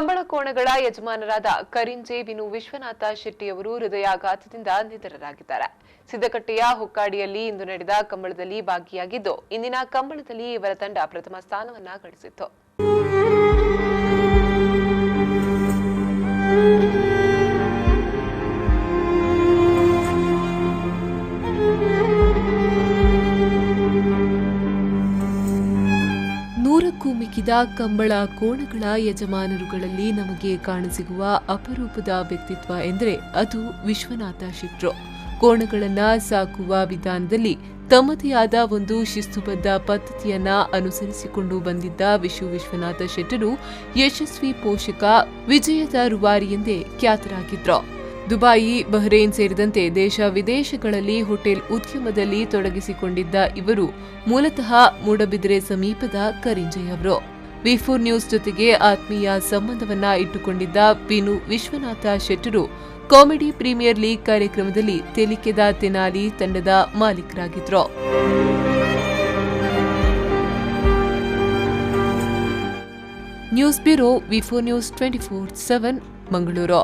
ಕೋಣಗಳ ಯಜಮಾನರಾದ ಕರಿಂಜೆ ವಿನು ವಿಶ್ವನಾಥ ಶೆಟ್ಟಿಯವರು ಹೃದಯಾಘಾತದಿಂದ ನಿಧನರಾಗಿದ್ದಾರೆ. ಸಿದ್ದಕಟ್ಟೆಯ ಹುಕ್ಕಾಡಿಯಲ್ಲಿ ಇಂದು ನಡೆದ ಕಂಬಳದಲ್ಲಿ ಭಾಗಿಯಾಗಿದ್ದು, ಇಂದಿನ ಕಂಬಳದಲ್ಲಿ ಇವರ ತಂಡ ಪ್ರಥಮ ಸ್ಥಾನವನ್ನ ಗಳಿಸಿತ್ತು. ನೂರಕ್ಕೂ ಮಿಕ್ಕಿದ ಕಂಬಳ ಕೋಣಗಳ ಯಜಮಾನರುಗಳಲ್ಲಿ ನಮಗೆ ಕಾಣಸಿಗುವ ಅಪರೂಪದ ವ್ಯಕ್ತಿತ್ವ ಎಂದರೆ ಅದು ವಿಶ್ವನಾಥ ಶೆಟ್ರು. ಕೋಣಗಳನ್ನು ಸಾಕುವ ವಿಧಾನದಲ್ಲಿ ತಮ್ಮದೇ ಆದ ಒಂದು ಶಿಸ್ತುಬದ್ಧ ಪದ್ಧತಿಯನ್ನ ಅನುಸರಿಸಿಕೊಂಡು ಬಂದಿದ್ದ ವಿಶ್ವ ವಿಶ್ವನಾಥ ಶೆಟ್ಟರು ಯಶಸ್ವಿ ಪೋಷಕ, ವಿಜಯದ ರುವಾರಿ ಎಂದೇ ಖ್ಯಾತರಾಗಿದ್ರು. ದುಬಾಯಿ, ಬಹ್ರೇನ್ ಸೇರಿದಂತೆ ದೇಶ ವಿದೇಶಗಳಲ್ಲಿ ಹೋಟೆಲ್ ಉದ್ಯಮದಲ್ಲಿ ತೊಡಗಿಸಿಕೊಂಡಿದ್ದ ಇವರು ಮೂಲತಃ ಮೂಡಬಿದ್ರೆ ಸಮೀಪದ ಕರಿಂಜೆಯವರು ವಿಫೋರ್ ನ್ಯೂಸ್ ಜೊತೆಗೆ ಆತ್ಮೀಯ ಸಂಬಂಧವನ್ನ ಇಟ್ಟುಕೊಂಡಿದ್ದ ಪಿನು ವಿಶ್ವನಾಥ ಶೆಟ್ಟರು ಕಾಮಿಡಿ ಪ್ರೀಮಿಯರ್ ಲೀಗ್ ಕಾರ್ಯಕ್ರಮದಲ್ಲಿ ತೆಲಿಕೆದ ತೆನಾಲಿ ತಂಡದ ಮಾಲೀಕರಾಗಿದ್ದರು news bureau V four news twenty four seven, Mangaluru.